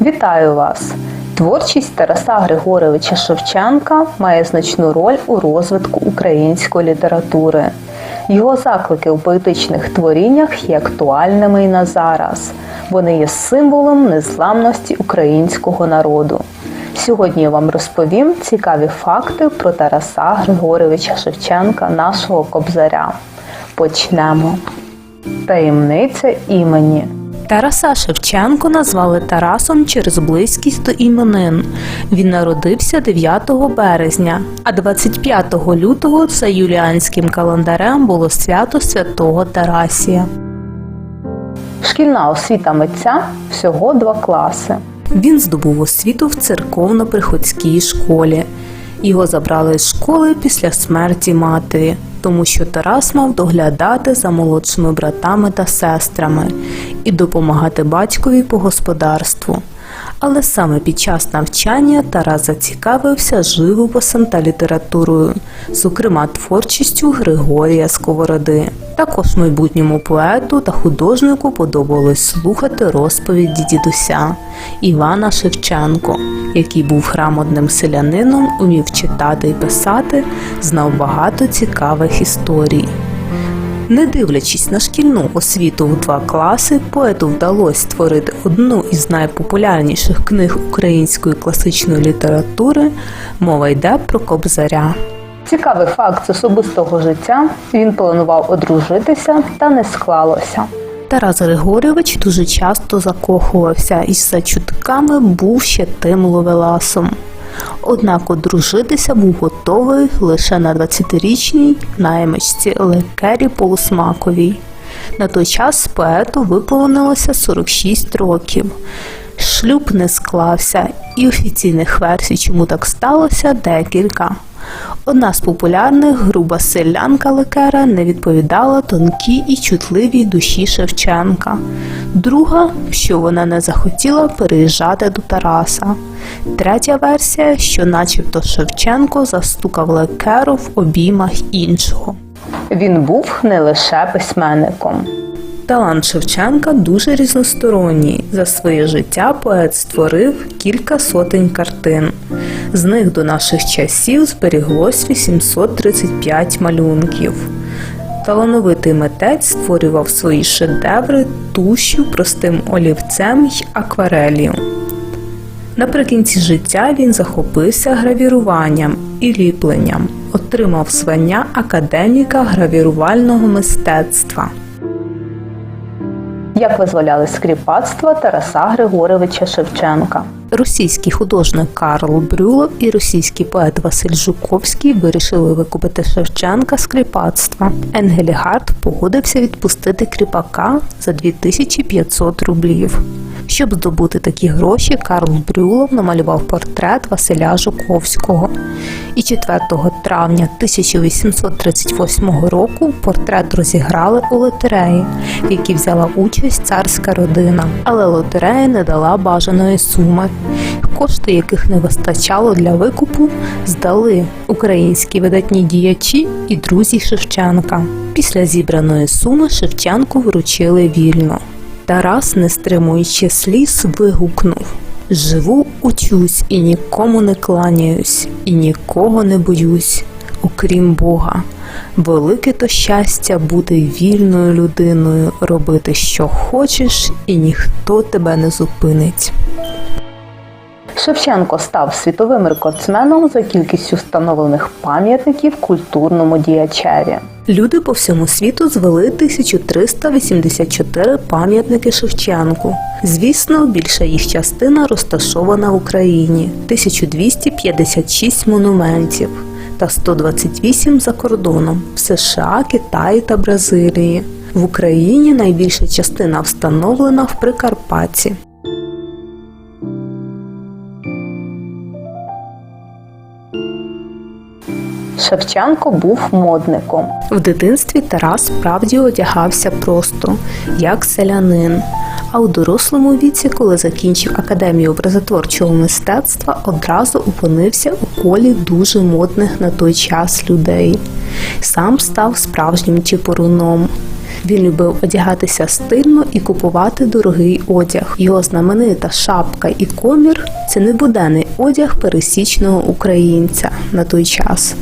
Вітаю вас! Творчість Тараса Григоровича Шевченка має значну роль у розвитку української літератури. Його заклики у поетичних творіннях є актуальними і на зараз. Вони є символом незламності українського народу. Сьогодні я вам розповім цікаві факти про Тараса Григоровича Шевченка, нашого кобзаря. Почнемо. Таємниця імені. Тараса Шевченко назвали Тарасом через близькість до іменин. Він народився 9 березня, а 25 лютого за юліанським календарем було свято святого Тарасія. Шкільна освіта митця всього два класи. Він здобув освіту в церковно-приходській школі. Його забрали з школи після смерті матері, тому що Тарас мав доглядати за молодшими братами та сестрами і допомагати батькові по господарству. Але саме під час навчання Тарас зацікавився живописом та літературою, зокрема творчістю Григорія Сковороди. Також майбутньому поету та художнику подобалось слухати розповіді дідуся Івана Шевченко, який був грамотним селянином, умів читати і писати, знав багато цікавих історій. Не дивлячись на шкільну освіту в два класи, поету вдалося створити одну із найпопулярніших книг української класичної літератури. Мова йде про Кобзаря. Цікавий факт з особистого життя. Він планував одружитися, та не склалося. Тарас Григорьович дуже часто закохувався і за чутками був ще тим ловеласом. Однак одружитися був готовий лише на 20-річній наймичці Лекері Полусмаковій. На той час поету виповнилося 46 років. Шлюб не склався, і офіційних версій, чому так сталося, декілька. Одна з популярних, груба селянка Лекера, не відповідала тонкій і чутливій душі Шевченка. Друга, що вона не захотіла переїжджати до Тараса. Третя версія, що начебто Шевченко застукав Лекеру в обіймах іншого. Він був не лише письменником. Талант Шевченка дуже різносторонній. За своє життя поет створив кілька сотень картин. З них до наших часів зберіглось 835 малюнків. Талановитий митець створював свої шедеври тушю, простим олівцем й акварелью. Наприкінці життя він захопився гравіруванням і ліпленням, отримав звання академіка гравірувального мистецтва. Як визволяли скріпацтва Тараса Григоровича Шевченка. Російський художник Карл Брюлов і російський поет Василь Жуковський вирішили викупити Шевченка з кріпацтва. Енгелігард погодився відпустити кріпака за 2500 рублів. Щоб здобути такі гроші, Карл Брюлов намалював портрет Василя Жуковського. І 4 травня 1838 року портрет розіграли у лотереї, в якій взяла участь царська родина. Але лотерея не дала бажаної суми. Кошти, яких не вистачало для викупу, здали українські видатні діячі і друзі Шевченка. Після зібраної суми Шевченку вручили вільно. Тарас, не стримуючи сліз, вигукнув Живу, учусь і нікому не кланяюсь, і нікого не боюсь, окрім Бога. Велике то щастя бути вільною людиною, робити, що хочеш, і ніхто тебе не зупинить. Шевченко став світовим рекордсменом за кількістю встановлених пам'ятників культурному діячеві. Люди по всьому світу звели 1384 пам'ятники Шевченку. Звісно, більша їх частина розташована в Україні 1256 монументів та 128 за кордоном в США, Китаї та Бразилії. В Україні найбільша частина встановлена в Прикарпатті. Шевченко був модником. В дитинстві Тарас справді одягався просто, як селянин. А у дорослому віці, коли закінчив академію образотворчого мистецтва, одразу опинився у колі дуже модних на той час людей. Сам став справжнім чіпоруном. Він любив одягатися стильно і купувати дорогий одяг. Його знаменита шапка і комір це не буденний одяг пересічного українця на той час,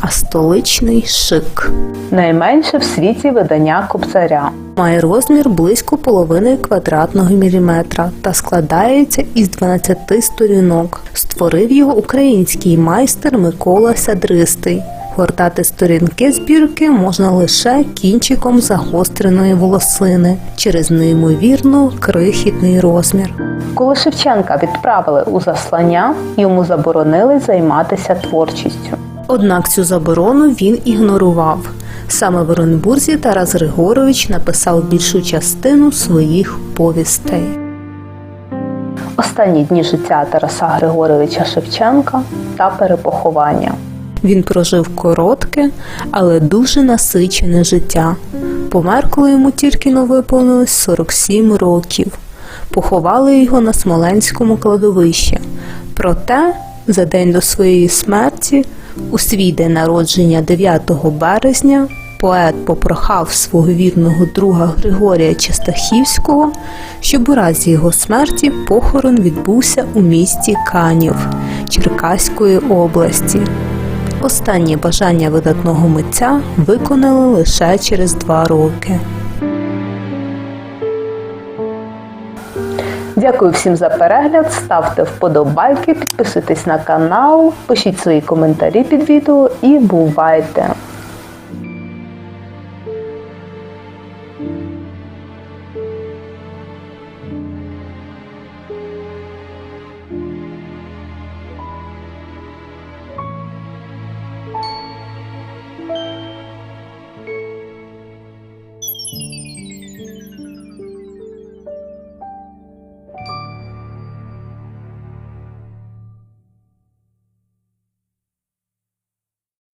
а столичний шик. Найменше в світі видання кобзаря. Має розмір близько половини квадратного міліметра та складається із 12 сторінок. Створив його український майстер Микола Сядристий. Гортати сторінки збірки можна лише кінчиком загостреної волосини через неймовірно крихітний розмір. Коли Шевченка відправили у заслання, йому заборонили займатися творчістю. Однак цю заборону він ігнорував. Саме в Оренбурзі Тарас Григорович написав більшу частину своїх повістей. Останні дні життя Тараса Григоровича Шевченка та перепоховання. Він прожив коротке, але дуже насичене життя. Помер, коли йому тільки но виповнилось 47 років. Поховали його на Смоленському кладовищі. Проте, за день до своєї смерті, у свій день народження 9 березня, поет попрохав свого вірного друга Григорія Чистахівського, щоб у разі його смерті похорон відбувся у місті Канів Черкаської області. Останнє бажання видатного митця виконали лише через два роки. Дякую всім за перегляд. Ставте вподобайки, підписуйтесь на канал, пишіть свої коментарі під відео і бувайте!